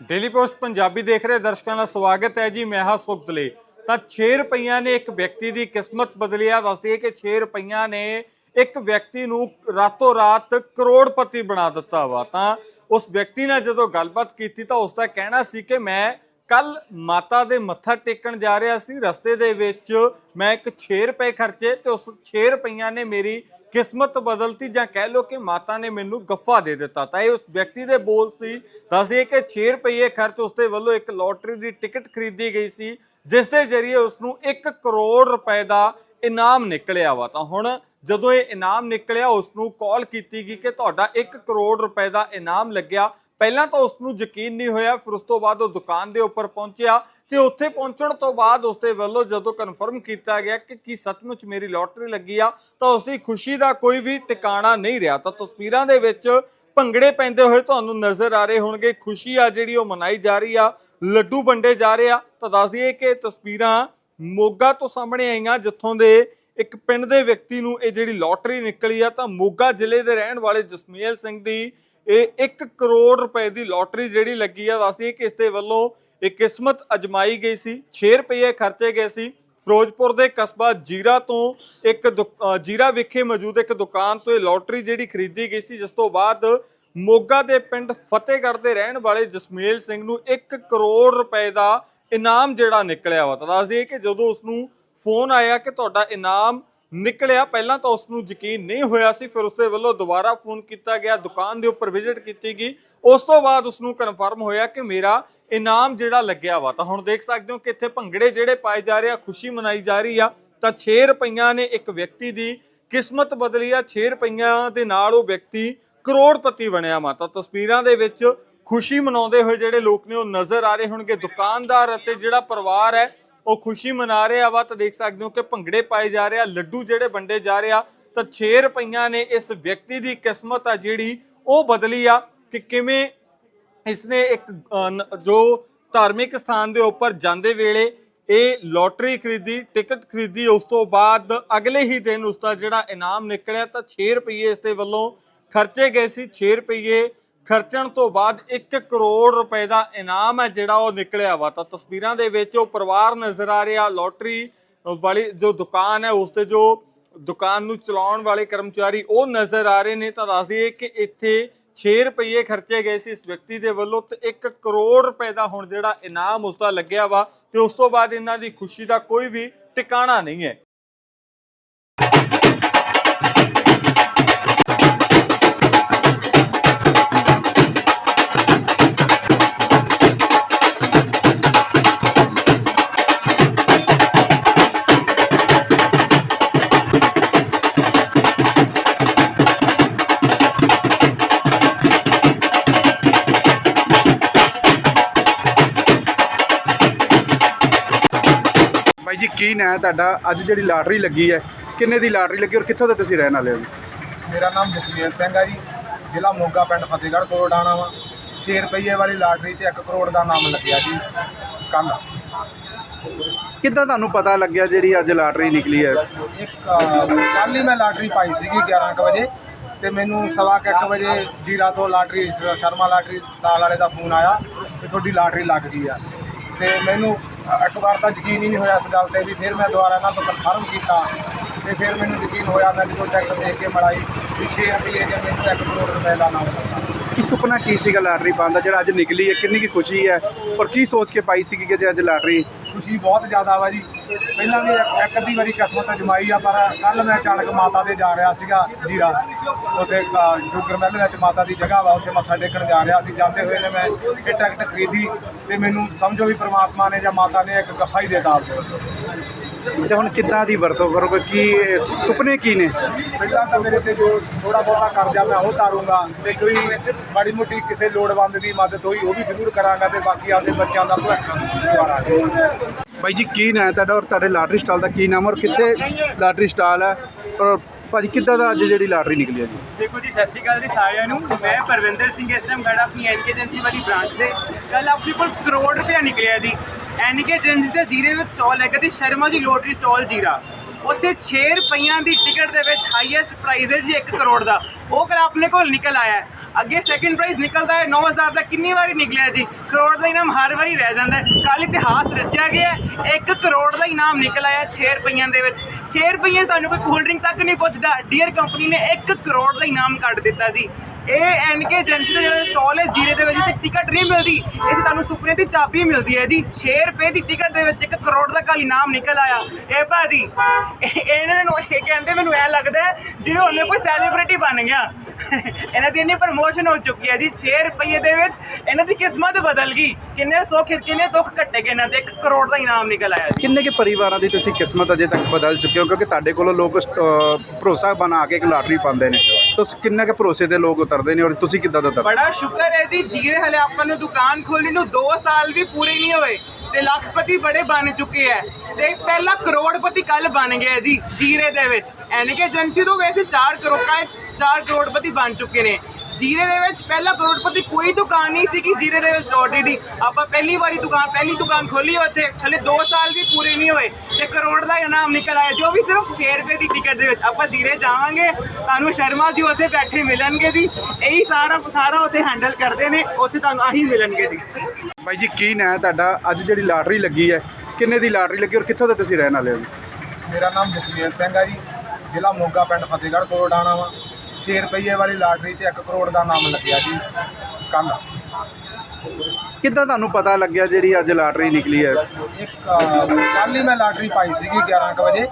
Daily post Punjabi ਦੇਖ ਰਹੇ ਦਰਸ਼ਕਾਂ ਦਾ ਸਵਾਗਤ ਹੈ ਜੀ ਮੈਂ ਹਾਂ ਸੁਖਦਲੇ ਤਾਂ 6 ਰੁਪਈਆ ਨੇ ਇੱਕ ਵਿਅਕਤੀ ਦੀ ਕਿਸਮਤ ਬਦਲਿਆ ਦੱਸਦੀ ਹੈ ਕਿ 6 ਰੁਪਈਆ ਨੇ ਇੱਕ ਵਿਅਕਤੀ ਨੂੰ ਰਾਤੋਂ ਰਾਤ ਕਰੋੜਪਤੀ ਬਣਾ ਦਿੱਤਾ ਵਾ। ਤਾਂ ਉਸ ਵਿਅਕਤੀ ਨਾਲ ਜਦੋਂ ਗੱਲਬਾਤ ਕੀਤੀ ਤਾਂ ਉਸ ਦਾ ਕਹਿਣਾ ਸੀ ਕਿ ਮੈਂ ਕੱਲ ਮਾਤਾ ਦੇ ਮੱਥਾ ਟੇਕਣ ਜਾ ਰਿਹਾ ਸੀ। ਰਸਤੇ ਦੇ ਵਿੱਚ ਮੈਂ ਇੱਕ 6 ਰੁਪਏ ਖਰਚੇ ਤੇ ਉਸ 6 ਰੁਪਈਆਂ ਨੇ ਮੇਰੀ ਕਿਸਮਤ ਬਦਲਤੀ ਜਾਂ ਕਹਿ ਲਓ ਕਿ ਮਾਤਾ ਨੇ ਮੈਨੂੰ ਗੱਫਾ ਦੇ ਦਿੱਤਾ। ਤਾਂ ਇਹ ਉਸ ਵਿਅਕਤੀ ਦੇ ਬੋਲ ਸੀ। ਦੱਸਦੇ ਕਿ 6 ਰੁਪਏ ਖਰਚ ਉਸ ਦੇ ਵੱਲੋਂ ਇੱਕ ਲੋਟਰੀ ਦੀ ਟਿਕਟ ਖਰੀਦੀ ਗਈ ਸੀ, ਜਿਸ ਦੇ ਜ਼ਰੀਏ ਉਸ ਨੂੰ 1 ਕਰੋੜ ਰੁਪਏ ਦਾ ਇਨਾਮ ਨਿਕਲਿਆ ਵਾ, ਤਾਂ ਹੁਣ ਜਦੋਂ ਇਹ ਇਨਾਮ ਨਿਕਲਿਆ ਉਸ ਨੂੰ ਕਾਲ ਕੀਤੀ ਗਈ ਕਿ ਤੁਹਾਡਾ 1 ਕਰੋੜ ਰੁਪਏ ਦਾ ਇਨਾਮ ਲੱਗਿਆ। ਪਹਿਲਾਂ ਤਾਂ ਉਸ ਨੂੰ ਯਕੀਨ ਨਹੀਂ ਹੋਇਆ, ਫਿਰ ਉਸ ਤੋਂ ਬਾਅਦ ਉਹ ਦੁਕਾਨ ਦੇ ਉੱਪਰ ਪਹੁੰਚਿਆ ਤੇ ਉੱਥੇ ਪਹੁੰਚਣ ਤੋਂ ਬਾਅਦ ਉਸ ਦੇ ਵੱਲੋਂ ਜਦੋਂ ਕਨਫਰਮ ਕੀਤਾ ਗਿਆ ਕਿ ਕੀ ਸੱਚਮੁੱਚ ਮੇਰੀ ਲੋਟਰੀ ਲੱਗੀ ਆ, ਤਾਂ ਉਸ ਦੀ ਖੁਸ਼ੀ ਦਾ ਕੋਈ ਵੀ ਟਿਕਾਣਾ ਨਹੀਂ ਰਿਹਾ। ਤਾਂ ਤਸਵੀਰਾਂ ਦੇ ਵਿੱਚ ਭੰਗੜੇ ਪੈਂਦੇ ਹੋਏ ਤੁਹਾਨੂੰ ਨਜ਼ਰ ਆ ਰਹੇ ਹੋਣਗੇ। ਖੁਸ਼ੀ ਆ ਜਿਹੜੀ ਉਹ ਮਨਾਈ ਜਾ ਰਹੀ ਆ, ਲੱਡੂ ਵੰਡੇ ਜਾ ਰਹੇ ਆ। ਤਾਂ ਦੱਸ ਦਈਏ ਕਿ ਇਹ ਤਸਵੀਰਾਂ ਮੋਗਾ ਤੋਂ ਸਾਹਮਣੇ ਆਈਆਂ, ਜਿੱਥੋਂ ਦੇ ਇੱਕ ਪਿੰਡ ਦੇ ਵਿਅਕਤੀ ਨੂੰ ਇਹ ਜਿਹੜੀ ਲੋਟਰੀ ਨਿਕਲੀ ਆ, ਤਾਂ ਮੋਗਾ ਜ਼ਿਲ੍ਹੇ ਦੇ ਰਹਿਣ ਵਾਲੇ ਜਸਮੀਲ ਸਿੰਘ ਦੀ ਇਹ 1 ਕਰੋੜ ਰੁਪਏ ਦੀ ਲੋਟਰੀ ਜਿਹੜੀ ਲੱਗੀ ਆ, ਦੱਸਦੀ ਕਿ ਇਸ ਦੇ ਵੱਲੋਂ ਇਹ ਕਿਸਮਤ ਅਜਮਾਈ ਗਈ ਸੀ 6 ਰੁਪਏ ਖਰਚੇ ਗਏ ਸੀ। ਫਿਰੋਜ਼ਪੁਰ ਦੇ ਕਸਬਾ ਜੀਰਾ ਤੋਂ ਇੱਕ ਦੁ- ਜੀਰਾ ਵਿਖੇ ਮੌਜੂਦ ਇੱਕ ਦੁਕਾਨ ਤੋਂ ਇਹ ਲੋਟਰੀ ਜਿਹੜੀ ਖਰੀਦੀ ਗਈ ਸੀ, ਜਿਸ ਤੋਂ ਬਾਅਦ ਮੋਗਾ ਦੇ ਪਿੰਡ ਫਤਿਹਗੜ੍ਹ ਦੇ ਰਹਿਣ ਵਾਲੇ ਜਸਮੇਲ ਸਿੰਘ ਨੂੰ 1 ਕਰੋੜ ਰੁਪਏ ਦਾ ਇਨਾਮ ਜਿਹੜਾ ਨਿਕਲਿਆ ਵਾ। ਤਾਂ ਦੱਸ ਕਿ ਜਦੋਂ ਉਸ ਨੂੰ ਫੋਨ ਆਇਆ ਕਿ ਤੁਹਾਡਾ ਇਨਾਮ ਨਿਕਲਿਆ। ਪਹਿਲਾਂ ਤਾਂ ਉਸ ਨੂੰ ਯਕੀਨ ਨਹੀਂ ਹੋਇਆ ਸੀ, ਫਿਰ ਉਸਦੇ ਵੱਲੋਂ ਦੁਬਾਰਾ ਫੋਨ ਕੀਤਾ ਗਿਆ, ਦੁਕਾਨ ਦੇ ਉੱਪਰ ਵਿਜ਼ਿਟ ਕੀਤੀ ਗਈ। ਉਸ ਤੋਂ ਬਾਅਦ ਉਸ ਨੂੰ ਕਨਫਰਮ ਹੋਇਆ ਕਿ ਮੇਰਾ ਇਨਾਮ ਜਿਹੜਾ ਲੱਗਿਆ ਵਾ। ਤਾਂ ਹੁਣ ਦੇਖ ਸਕਦੇ ਹੋ ਕਿ ਇੱਥੇ ਭੰਗੜੇ ਜਿਹੜੇ ਪਾਏ ਜਾ ਰਹੇ ਆ, ਖੁਸ਼ੀ ਮਨਾਈ ਜਾ ਰਹੀ ਆ। ਤਾਂ 6 ਰੁਪਈਆਂ ਨੇ ਇੱਕ ਵਿਅਕਤੀ ਦੀ ਕਿਸਮਤ ਬਦਲੀ ਆ। 6 ਰੁਪਈਆਂ ਦੇ ਨਾਲ ਉਹ ਵਿਅਕਤੀ ਕਰੋੜਪਤੀ ਬਣਿਆ ਮਾ ਤਾਂ ਤਸਵੀਰਾਂ ਦੇ ਵਿੱਚ ਖੁਸ਼ੀ ਮਨਾਉਂਦੇ ਹੋਏ ਜਿਹੜੇ ਲੋਕ ਨੇ ਉਹ ਨਜ਼ਰ ਆ ਰਹੇ ਹੋਣਗੇ। ਦੁਕਾਨਦਾਰ ਅਤੇ ਜਿਹੜਾ ਪਰਿਵਾਰ ਹੈ ਉਹ ਖੁਸ਼ੀ ਮਨਾ ਰਿਹਾ ਵਾ ਤਾਂ ਦੇਖ ਸਕਦੇ ਹੋ ਕਿ ਭੰਗੜੇ ਪਾਏ ਜਾ ਰਹੇ ਆ। ਲੱਡੂ ਜਿਹੜੇ ਵੰਡੇ ਜਾ ਰਹੇ ਆ। ਤਾਂ 6 ਰੁਪਈਆਂ ਨੇ ਇਸ ਵਿਅਕਤੀ ਦੀ ਕਿਸਮਤ ਆ ਜਿਹੜੀ ਉਹ ਬਦਲੀ ਆ ਕਿ ਕਿਵੇਂ ਇਸਨੇ ਇੱਕ ਜੋ ਧਾਰਮਿਕ ਸਥਾਨ ਦੇ ਉੱਪਰ ਜਾਂਦੇ ਵੇਲੇ ਇਹ ਲੋਟਰੀ ਖਰੀਦੀ, ਟਿਕਟ ਖਰੀਦੀ, ਉਸ ਤੋਂ ਬਾਅਦ ਅਗਲੇ ਹੀ ਦਿਨ ਉਸ ਦਾ ਜਿਹੜਾ ਇਨਾਮ ਨਿਕਲਿਆ ਤਾਂ 6 ਰੁਪਏ ਇਸ ਦੇ ਵੱਲੋਂ ਖਰਚੇ ਗਏ ਸੀ। 6 ਰੁਪਏ ਖਰਚਣ ਤੋਂ ਬਾਅਦ 1 ਕਰੋੜ ਰੁਪਏ ਦਾ ਇਨਾਮ ਹੈ ਜਿਹੜਾ ਉਹ ਨਿਕਲਿਆ ਵਾ। ਤਾਂ ਤਸਵੀਰਾਂ ਦੇ ਵਿੱਚ ਉਹ ਪਰਿਵਾਰ ਨਜ਼ਰ ਆ ਰਿਹਾ, ਲੋਟਰੀ ਵਾਲੀ ਜੋ ਦੁਕਾਨ ਹੈ, ਉਸ ਤੇ ਜੋ ਦੁਕਾਨ ਨੂੰ ਚਲਾਉਣ ਵਾਲੇ ਕਰਮਚਾਰੀ ਉਹ ਨਜ਼ਰ ਆ ਰਹੇ ਨੇ। ਤਾਂ ਦੱਸ ਦਈਏ ਕਿ ਇੱਥੇ 6 ਰੁਪਏ ਖਰਚੇ ਗਏ ਸੀ ਇਸ ਵਿਅਕਤੀ ਦੇ ਵੱਲੋਂ ਤੇ 1 ਕਰੋੜ ਰੁਪਏ ਦਾ ਹੁਣ ਜਿਹੜਾ ਇਨਾਮ ਉਸ ਦਾ ਲੱਗਿਆ ਵਾ ਤੇ ਉਸ ਤੋਂ ਬਾਅਦ ਇਹਨਾਂ ਦੀ ਖੁਸ਼ੀ ਦਾ ਕੋਈ ਵੀ ਟਿਕਾਣਾ ਨਹੀਂ ਹੈ। ਨਾਂ ਹੈ ਤੁਹਾਡਾ ਅੱਜ ਜਿਹੜੀ ਲਾਟਰੀ ਲੱਗੀ ਹੈ ਕਿੰਨੇ ਦੀ ਲਾਟਰੀ ਲੱਗੀ ਔਰ ਕਿੱਥੋਂ ਦੇ ਤੁਸੀਂ ਰਹਿਣ ਵਾਲੇ ਹੋ ਜੀ? ਮੇਰਾ ਨਾਮ ਜਸਮੀਲ ਸਿੰਘ ਹੈ ਜੀ ਜ਼ਿਲ੍ਹਾ ਮੋਗਾ ਪਿੰਡ ਫਤਿਹਗੜ੍ਹ ਕੋਟਾਣਾ ਵਾ। 6 ਰੁਪਏ ਵਾਲੀ ਲਾਟਰੀ 'ਚ 1 ਕਰੋੜ ਦਾ ਨਾਮ ਲੱਗਿਆ ਜੀ ਕੱਲ ਕਿੱਦਾਂ ਤੁਹਾਨੂੰ ਪਤਾ ਲੱਗਿਆ ਜਿਹੜੀ ਅੱਜ ਲਾਟਰੀ ਨਿਕਲੀ ਹੈ? ਇੱਕ ਕੱਲ ਹੀ ਮੈਂ ਲਾਟਰੀ ਪਾਈ ਸੀਗੀ 11 ਕੁ ਵਜੇ ਤੇ ਮੈਨੂੰ ਸਵਾ ਕੁ ਇੱਕ ਵਜੇ ਜੀਰਾ ਤੋਂ ਲਾਟਰੀ ਸ਼ਰਮਾ ਲਾਟਰੀ ਦਾਲ ਵਾਲੇ ਦਾ ਫੋਨ ਆਇਆ ਕਿ ਤੁਹਾਡੀ ਲਾਟਰੀ ਲੱਗ ਗਈ ਆ। ਤੇ ਮੈਨੂੰ ਇੱਕ ਵਾਰ ਤਾਂ ਯਕੀਨ ਹੀ ਨਹੀਂ ਹੋਇਆ ਇਸ ਗੱਲ ਤੇ ਵੀ ਫਿਰ ਮੈਂ ਦੁਬਾਰਾ ਇਹਨਾਂ ਤੋਂ ਕਨਫਰਮ ਕੀਤਾ ਤੇ ਫਿਰ ਮੈਨੂੰ ਯਕੀਨ ਹੋਇਆ ਮੈਂ ਜਦੋਂ ਚੈੱਕ ਦੇਖ ਕੇ ਮੜਾਈ ਵੀ 6 ਰੁਪਏ ਜੇ ਮੈਨੂੰ 1 ਕਰੋੜ ਰੁਪਏ ਦਾ ਨਾਮ ਲੱਗਾ ਕੀ ਸੁਪਨਾ ਕੀ ਸੀਗਾ ਲਾਟਰੀ ਪਾਉਣ ਦਾ? ਜਿਹੜਾ ਅੱਜ ਨਿਕਲੀ ਹੈ ਕਿੰਨੀ ਕੀ ਖੁਸ਼ੀ ਹੈ ਔਰ ਕੀ ਸੋਚ ਕੇ ਪਾਈ ਸੀਗੀ ਕਿ ਜੇ ਅੱਜ ਲਾਟਰੀ ਖੁਸ਼ੀ ਬਹੁਤ ਜ਼ਿਆਦਾ ਵਾ ਜੀ। ਪਹਿਲਾਂ ਵੀ ਇੱਕ- ਇੱਕ ਅੱਧੀ ਵਾਰੀ ਕਿਸਮਤ ਅਜਮਾਈ ਆ ਪਰ ਕੱਲ ਮੈਂ ਅਚਾਨਕ ਮਾਤਾ ਦੇ ਜਾ ਰਿਹਾ ਸੀਗਾ ਜੀਰਾ। ਉੱਥੇ ਅ, ਸ਼ੂਗਰ ਮਿਲ ਵਿੱਚ ਮਾਤਾ ਦੀ ਜਗ੍ਹਾ ਵਾ ਉੱਥੇ ਮੱਥਾ ਟੇਕਣ ਜਾ ਰਿਹਾ ਸੀ। ਜਾਂਦੇ ਹੋਏ ਨੇ ਮੈਂ ਇਹ ਟਿਕਟ ਖਰੀਦੀ ਤੇ ਮੈਨੂੰ ਸਮਝੋ ਵੀ ਪ੍ਰਮਾਤਮਾ ਨੇ ਜਾਂ ਮਾਤਾ ਨੇ ਇੱਕ ਗੱਫਾ ਹੀ ਦੇਤਾ। ਆਪਦੇ ਤੇ ਹੁਣ ਕਿੱਦਾਂ ਦੀ ਵਰਤੋਂ ਕਰੋਗੇ? ਕੀ ਸੁਪਨੇ ਕੀ ਨੇ? ਪਹਿਲਾਂ ਤਾਂ ਮੇਰੇ ਤੇ ਜੋ ਥੋੜਾ ਬਹੁਤਾ ਕਰਜ਼ਾ ਮੈਂ ਉਹ ਤਾਰੂੰਗਾ ਤੇ ਕੋਈ ਮਾੜੀ ਮੋਟੀ ਕਿਸੇ ਲੋੜਵੰਦ ਦੀ ਮਦਦ ਹੋਈ ਉਹ ਵੀ ਜ਼ਰੂਰ ਕਰਾਂਗਾ ਤੇ ਬਾਕੀ ਆਪਦੇ ਬੱਚਿਆਂ ਦਾ ਭਵਿੱਖ ਸਵਾਰਾਂਗੇ। ਬਾਈ ਜੀ ਕੀ ਨਾਂ ਹੈ ਤੁਹਾਡਾ ਔਰ ਤੁਹਾਡੇ ਲਾਟਰੀ ਸਟਾਲ ਦਾ ਕੀ ਨਾਮ ਔਰ ਕਿੱਥੇ ਲਾਟਰੀ ਸਟਾਲ ਹੈ? ਔਰ ਭਾਜੀ ਕਿੱਦਾਂ ਦਾ ਅੱਜ ਜਿਹੜੀ ਲਾਟਰੀ ਨਿਕਲੀ ਹੈ ਜੀ? ਦੇਖੋ ਜੀ ਸਤਿ ਸ਼੍ਰੀ ਅਕਾਲ ਜੀ ਸਾਰਿਆਂ ਨੂੰ। ਮੈਂ ਪਰਵਿੰਦਰ ਸਿੰਘ ਇਸ ਟਾਈਮ ਖੜਾ ਆਪਣੀ ਐਨਕੇ ਏਜੰਸੀ ਵਾਲੀ ਬ੍ਰਾਂਚ ਦੇ। ਕੱਲ ਆਪਣੇ ਕੋਲ ਕਰੋੜ ਰੁਪਇਆ ਨਿਕਲਿਆ ਜੀ। ਐਨਕੇ ਏਜੰਸੀ ਦੇ ਜੀਰੇ ਵਿੱਚ ਸਟਾਲ ਹੈਗਾ ਤੇ ਸ਼ਰਮਾ ਜੀ ਲੋਟਰੀ ਸਟਾਲ ਜੀਰਾ। ਉੱਥੇ 6 ਰੁਪਈਆਂ ਦੀ ਟਿਕਟ ਦੇ ਵਿੱਚ ਹਾਈਐਸਟ ਪ੍ਰਾਈਜ਼ ਹੈ ਜੀ 1 ਕਰੋੜ ਦਾ। ਉਹ ਕੱਲ ਆਪਣੇ ਕੋਲ ਨਿਕਲ ਆਇਆ ਅੱਗੇ ਸੈਕਿੰਡ ਪ੍ਰਾਈਜ਼ ਨਿਕਲਦਾ ਹੈ 9000 ਦਾ ਕਿੰਨੀ ਵਾਰੀ ਨਿਕਲਿਆ ਜੀ? ਕਰੋੜ ਦਾ ਇਨਾਮ ਹਰ ਵਾਰੀ ਰਹਿ ਜਾਂਦਾ ਹੈ। ਕੱਲ ਇਤਿਹਾਸ ਰਚਿਆ ਗਿਆ 1 ਕਰੋੜ ਦਾ ਇਨਾਮ ਨਿਕਲ ਆਇਆ 6 ਰੁਪਈਆਂ ਦੇ ਵਿੱਚ। 6 ਰੁਪਈਏ ਤੁਹਾਨੂੰ ਕੋਈ ਕੋਲਡ ਡਰਿੰਕ ਤੱਕ ਨਹੀਂ ਪੁੱਛਦਾ। ਡੀਅਰ ਕੰਪਨੀ ਨੇ 1 ਕਰੋੜ ਦਾ ਇਨਾਮ ਕੱਢ ਦਿੱਤਾ ਜੀ। ਇਹ ਐਨਕੇ ਏਜੰਸੀ ਦਾ ਜਿਹੜਾ ਸਟਾਲ ਹੈ ਜੀਰੇ ਦੇ ਵਿੱਚ ਤੇ ਟਿਕਟ ਨਹੀਂ ਮਿਲਦੀ। ਇਹ 'ਚ ਤੁਹਾਨੂੰ ਸੁਪਨੇ ਦੀ ਚਾਬੀ ਮਿਲਦੀ ਹੈ ਜੀ। 6 ਰੁਪਏ ਦੀ ਟਿਕਟ ਦੇ ਵਿੱਚ 1 ਕਰੋੜ ਦਾ ਕੱਲ ਇਨਾਮ ਨਿਕਲ ਆਇਆ। ਇਹ ਭਾਜੀ ਇਹ- ਇਹਨਾਂ ਨੂੰ ਇਹ ਕਹਿੰਦੇ ਮੈਨੂੰ ਐ ਲੱਗਦਾ ਹੈ ਜਿਵੇਂ ਉਹਨੇ ਕੋਈ ਸੈਲੀਬ੍ਰਿਟੀ ਬਣ ਗਿਆ। ਇਹਨਾਂ ਦੀ ਇੰਨੀ ਪ੍ਰਮੋਸ਼ਨ ਹੋ ਚੁੱਕੀ ਹੈ ਜੀ। 6 ਰੁਪਏ ਦੇ ਵਿੱਚ ਇਹਨਾਂ ਦੀ ਕਿਸਮਤ ਬਦਲ ਗਈ। ਕਿੰਨੇ ਸੁੱਖ ਕਿੰਨੇ ਦੁੱਖ ਕੱਟੇ ਗਏ ਇਹਨਾਂ ਦੇ। 1 ਕਰੋੜ ਦਾ ਇਨਾਮ ਨਿਕਲ ਆਇਆ ਜੀ। ਕਿੰਨੇ ਕੇ ਪਰਿਵਾਰਾਂ ਦੀ ਤੁਸੀਂ ਕਿਸਮਤ ਅਜੇ ਤੱਕ ਬਦਲ ਚੁੱਕੇ ਹੋ? ਕਿਉਂਕਿ ਤੁਹਾਡੇ ਕੋਲੋਂ ਲੋਕ ਅਹ, ਭਰੋਸਾ ਬਣਾ ਕੇ ਇੱਕ ਲਾਟਰੀ ਪਾਉਂਦੇ ਨੇ। ਤੁਸੀਂ ਕਿੰਨੇ ਕੇ ਭਰੋਸੇ ਦੇ ਲੋਕ ਉਤਰਦੇ ਨੇ ਔਰ ਤੁਸੀਂ ਕਿੱਦਾਂ ਦਾ ਉਤਰਦੇ? ਬੜਾ ਸ਼ੁਕਰ ਹੈ ਜੀ ਜੀਰੇ ਹਲੇ ਆਪਾਂ ਨੂੰ ਦੁਕਾਨ ਖੋਲੀ ਨੂੰ 2 ਸਾਲ ਵੀ ਪੂਰੇ ਨਹੀਂ ਹੋਏ ਤੇ ਲੱਖਪਤੀ ਬੜੇ ਬਣ ਚੁੱਕੇ ਹੈ। ਤੇ ਪਹਿਲਾ ਕਰੋੜਪਤੀ ਕੱਲ ਬਣ ਗਿਆ ਜੀ, ਜੀਰੇ ਦੇ ਵਿੱਚ। ਐਨਕੇ ਏਜੰਸੀ ਤੋਂ ਵੈਸੇ 4 ਕਰੋੜ 4 ਕਰੋੜਪਤੀ ਬਣ ਚੁੱਕੇ ਨੇ। ਜੀਰੇ ਦੇ ਵਿੱਚ ਪਹਿਲਾ ਕਰੋੜਪਤੀ ਕੋਈ ਦੁਕਾਨ ਨਹੀਂ ਸੀ ਕਿ ਜੀਰੇ ਦੇ ਵਿੱਚ ਲੋਟਰੀ ਦੀ। ਆਪਾਂ ਪਹਿਲੀ ਵਾਰੀ ਦੁਕਾਨ ਪਹਿਲੀ ਦੁਕਾਨ ਖੋਲੀ ਉੱਥੇ। ਹਲੇ 2 ਸਾਲ ਵੀ ਪੂਰੇ ਨਹੀਂ ਹੋਏ ਤੇ ਕਰੋੜ ਦਾ ਇਨਾਮ ਨਿਕਲ ਆਇਆ ਜੋ ਵੀ ਸਿਰਫ 6 ਰੁਪਏ ਦੀ ਟਿਕਟ ਦੇ ਵਿੱਚ। ਆਪਾਂ ਜੀਰੇ ਜਾਵਾਂਗੇ ਤੁਹਾਨੂੰ ਸ਼ਰਮਾ ਜੀ ਉੱਥੇ ਬੈਠੇ ਮਿਲਣਗੇ ਜੀ। ਇਹੀ ਸਾਰਾ ਸਾਰਾ ਉੱਥੇ ਹੈਂਡਲ ਕਰਦੇ ਨੇ ਉੱਥੇ ਤੁਹਾਨੂੰ ਆਹੀ ਮਿਲਣਗੇ ਜੀ। ਬਾਈ ਜੀ ਕੀ ਨਾਂ ਹੈ ਤੁਹਾਡਾ? ਅੱਜ ਜਿਹੜੀ ਲਾਟਰੀ ਲੱਗੀ ਹੈ ਕਿੰਨੇ ਦੀ ਲਾਟਰੀ ਲੱਗੀ ਔਰ ਕਿੱਥੋਂ ਦੇ ਤੁਸੀਂ ਰਹਿਣ ਵਾਲੇ ਹੋ ਮੇਰਾ ਨਾਮ ਜਸਵੀਰ ਸਿੰਘ ਹੈ ਜੀ। ਜ਼ਿਲ੍ਹਾ ਮੋਗਾ ਪਿੰਡ ਫਤਿਹਗੜ੍ਹ ਕੋਲ ਆਣਾ ਵਾ। 6 ਰੁਪਏ ਵਾਲੀ ਲਾਟਰੀ 'ਚ 1 ਕਰੋੜ ਦਾ ਨਾਮ ਲੱਗਿਆ ਜੀ ਕੱਲ ਕਿੱਦਾਂ ਤੁਹਾਨੂੰ ਪਤਾ ਲੱਗਿਆ ਜਿਹੜੀ ਅੱਜ ਲਾਟਰੀ ਨਿਕਲੀ ਹੈ? ਇੱਕ ਕੱਲ ਹੀ ਮੈਂ ਲਾਟਰੀ ਪਾਈ ਸੀਗੀ 11 ਕੁ ਵਜੇ।